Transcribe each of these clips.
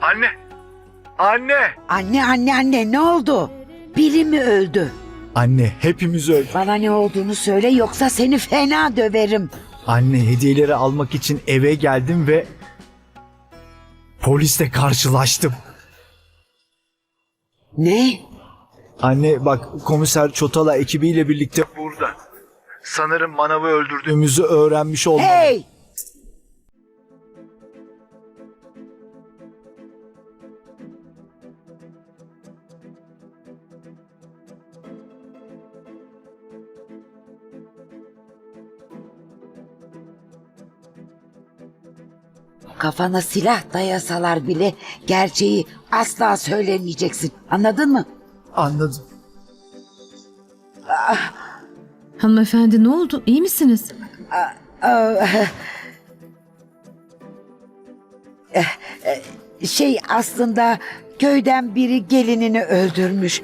Anne! Anne! Anne anne anne ne oldu? Biri mi öldü? Anne hepimiz öldük. Bana ne olduğunu söyle yoksa seni fena döverim. Anne hediyeleri almak için eve geldim ve polisle karşılaştım. Ne? Anne bak komiser Çotala ekibiyle birlikte burada. Sanırım manavı öldürdüğümüzü öğrenmiş olmalı. Hey! Kafana silah dayasalar bile gerçeği asla söylemeyeceksin. Anladın mı? Anladım. Hanımefendi ne oldu? İyi misiniz? Şey aslında köyden biri gelinini öldürmüş.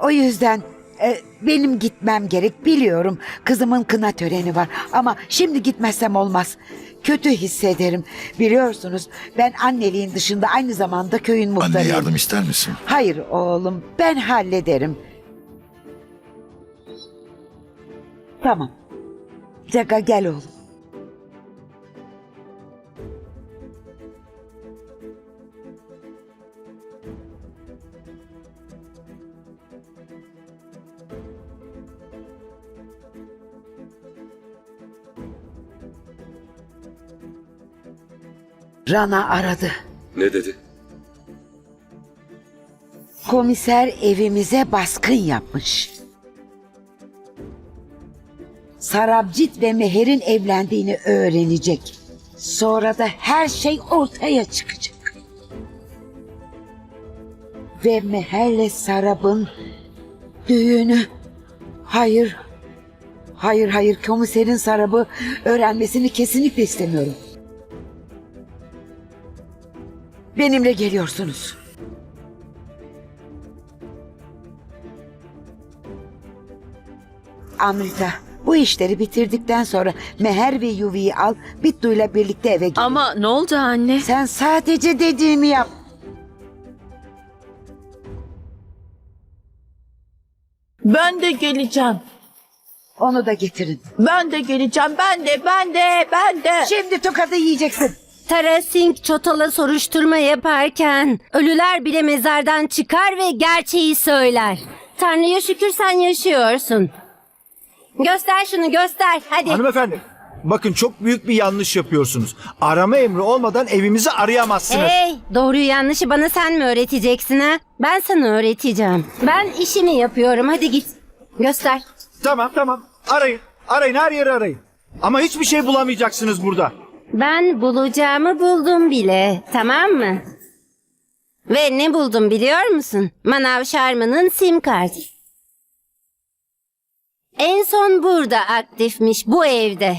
O yüzden e, benim gitmem gerek biliyorum. Kızımın kına töreni var ama şimdi gitmezsem olmaz. Kötü hissederim. Biliyorsunuz ben anneliğin dışında aynı zamanda köyün Anne muhtarıyım. yardım ister misin? Hayır oğlum ben hallederim. Tamam. Jaga gel oğlum. Rana aradı. Ne dedi? Komiser evimize baskın yapmış. Sarabcit ve Meher'in evlendiğini öğrenecek. Sonra da her şey ortaya çıkacak. Ve Meher'le Sarab'ın düğünü... Hayır, hayır, hayır. Komiserin Sarab'ı öğrenmesini kesinlikle istemiyorum. Benimle geliyorsunuz. Amrita, bu işleri bitirdikten sonra Meher ve Yuvi'yi al, Bittu'yla birlikte eve git. Ama ne oldu anne? Sen sadece dediğimi yap. Ben de geleceğim. Onu da getirin. Ben de geleceğim. Ben de, ben de, ben de. Şimdi tokadı yiyeceksin. Tara Singh Çotala soruşturma yaparken ölüler bile mezardan çıkar ve gerçeği söyler. Tanrı'ya şükür sen yaşıyorsun. Göster şunu göster hadi. Hanımefendi bakın çok büyük bir yanlış yapıyorsunuz. Arama emri olmadan evimizi arayamazsınız. Hey doğruyu yanlışı bana sen mi öğreteceksin ha? Ben sana öğreteceğim. Ben işimi yapıyorum hadi git. Göster. Tamam tamam arayın. Arayın her yeri arayın. Ama hiçbir şey bulamayacaksınız burada. Ben bulacağımı buldum bile tamam mı? Ve ne buldum biliyor musun? Manav Sharma'nın sim kartı. En son burada aktifmiş bu evde.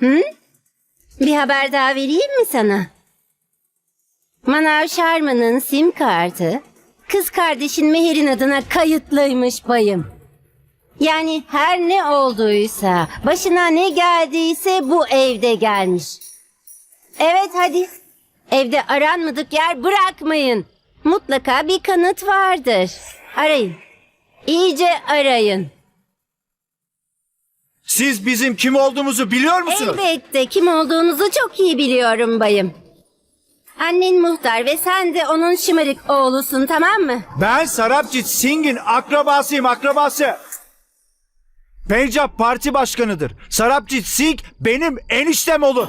Hı? Bir haber daha vereyim mi sana? Manav Sharma'nın sim kartı kız kardeşin Meher'in adına kayıtlıymış bayım. Yani her ne olduysa, başına ne geldiyse bu evde gelmiş. Evet hadi. Evde aranmadık yer bırakmayın. Mutlaka bir kanıt vardır. Arayın. İyice arayın. Siz bizim kim olduğumuzu biliyor musunuz? Elbette kim olduğunuzu çok iyi biliyorum bayım. Annen muhtar ve sen de onun şımarık oğlusun tamam mı? Ben Sarapcit Singh'in akrabasıyım akrabası. Pencap Parti Başkanı'dır. Sarapcit Singh benim eniştem olur.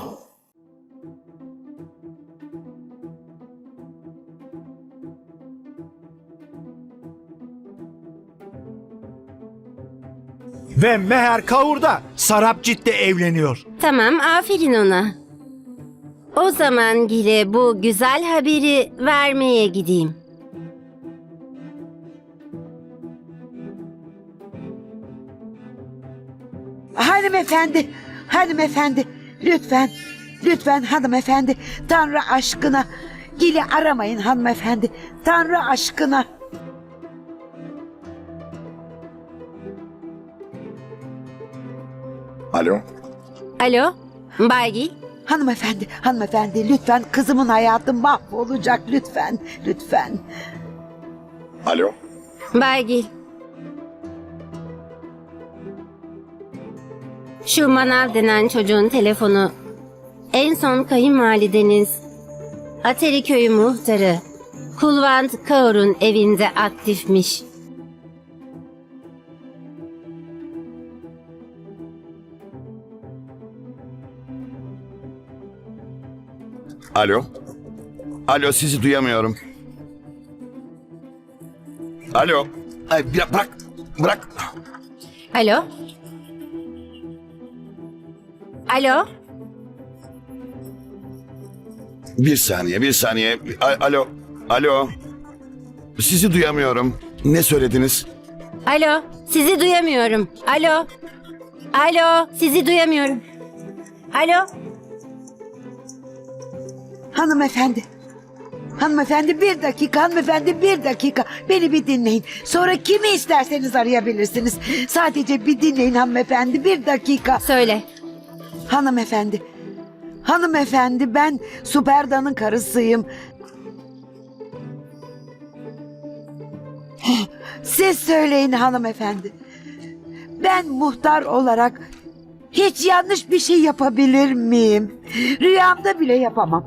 Ve Meher Kaur da Sarapcit'le evleniyor. Tamam aferin ona. O zaman Gile bu güzel haberi vermeye gideyim. Hanımefendi, hanımefendi, lütfen, lütfen hanımefendi, Tanrı aşkına. Gili aramayın hanımefendi, Tanrı aşkına. Alo? Alo, Baygil. Hanımefendi, hanımefendi lütfen kızımın hayatı mahvolacak lütfen, lütfen. Alo. Baygil. Şu manav denen çocuğun telefonu en son kayınvalideniz Ateri köyü muhtarı Kulvant Kaur'un evinde aktifmiş. Alo. Alo sizi duyamıyorum. Alo. Ay, bir- bırak. Bırak. Alo? Alo? Bir saniye, bir saniye. A- Alo. Alo. Sizi duyamıyorum. Ne söylediniz? Alo? Sizi duyamıyorum. Alo? Alo? Sizi duyamıyorum. Alo? Hanımefendi. Hanımefendi bir dakika, hanımefendi bir dakika. Beni bir dinleyin. Sonra kimi isterseniz arayabilirsiniz. Sadece bir dinleyin hanımefendi, bir dakika. Söyle. Hanımefendi. Hanımefendi ben Superda'nın karısıyım. Siz söyleyin hanımefendi. Ben muhtar olarak hiç yanlış bir şey yapabilir miyim? Rüyamda bile yapamam.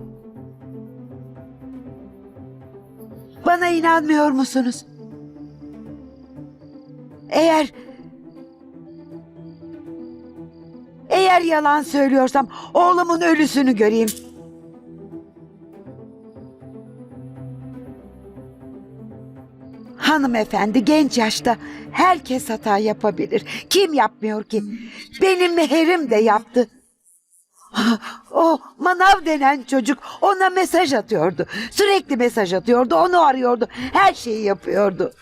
Bana inanmıyor musunuz? Eğer Eğer yalan söylüyorsam oğlumun ölüsünü göreyim. Hanımefendi genç yaşta herkes hata yapabilir. Kim yapmıyor ki? Benim meherim de yaptı. O manav denen çocuk ona mesaj atıyordu. Sürekli mesaj atıyordu, onu arıyordu. Her şeyi yapıyordu.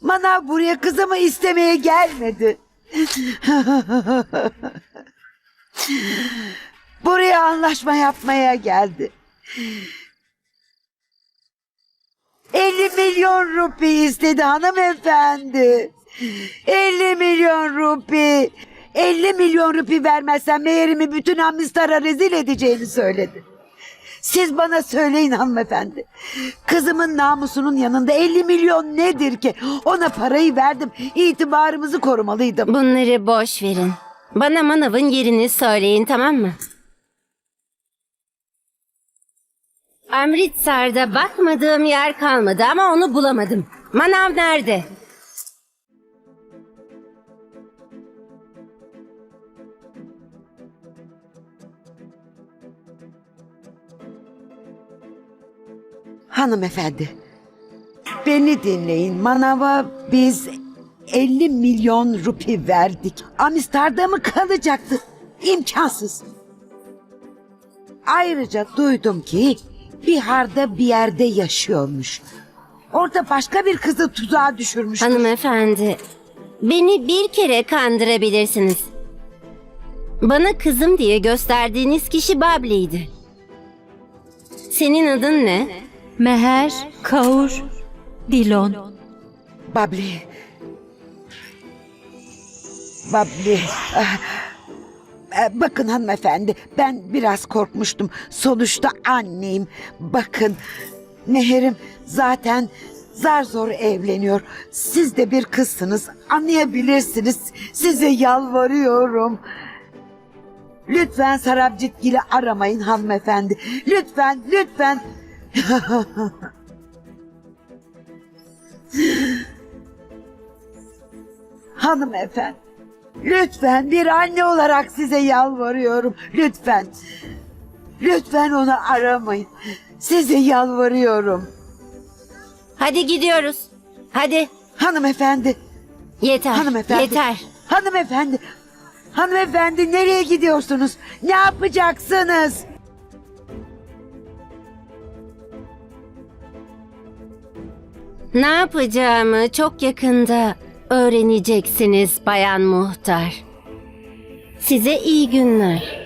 Manav buraya kızımı istemeye gelmedi. Buraya anlaşma yapmaya geldi. 50 milyon rupi istedi hanımefendi. 50 milyon rupi. 50 milyon rupi vermezsem meğerimi bütün Amistara rezil edeceğini söyledi. Siz bana söyleyin hanımefendi. Kızımın namusunun yanında 50 milyon nedir ki? Ona parayı verdim. İtibarımızı korumalıydım. Bunları boş verin. Bana manavın yerini söyleyin tamam mı? Amritsar'da bakmadığım yer kalmadı ama onu bulamadım. Manav nerede? Hanımefendi. Beni dinleyin. Manava biz 50 milyon rupi verdik. Amistar'da mı kalacaktı? İmkansız. Ayrıca duydum ki Bihar'da bir yerde yaşıyormuş. Orada başka bir kızı tuzağa düşürmüş. Hanımefendi, beni bir kere kandırabilirsiniz. Bana kızım diye gösterdiğiniz kişi Babli'ydi. Senin adın ne? Meher, Kaur, Dilon. Babli. Babli. Ah. Eh, Bakın hanımefendi ben biraz korkmuştum. Sonuçta anneyim. Bakın Meher'im zaten zar zor evleniyor. Siz de bir kızsınız anlayabilirsiniz. Size yalvarıyorum. Lütfen Sarabcitgil'i aramayın hanımefendi. Lütfen, lütfen. Hanımefendi. Lütfen bir anne olarak size yalvarıyorum. Lütfen. Lütfen onu aramayın. Size yalvarıyorum. Hadi gidiyoruz. Hadi. Hanımefendi. Yeter. Hanımefendi. Yeter. Hanımefendi. Hanımefendi nereye gidiyorsunuz? Ne yapacaksınız? Ne yapacağımı çok yakında öğreneceksiniz Bayan Muhtar. Size iyi günler.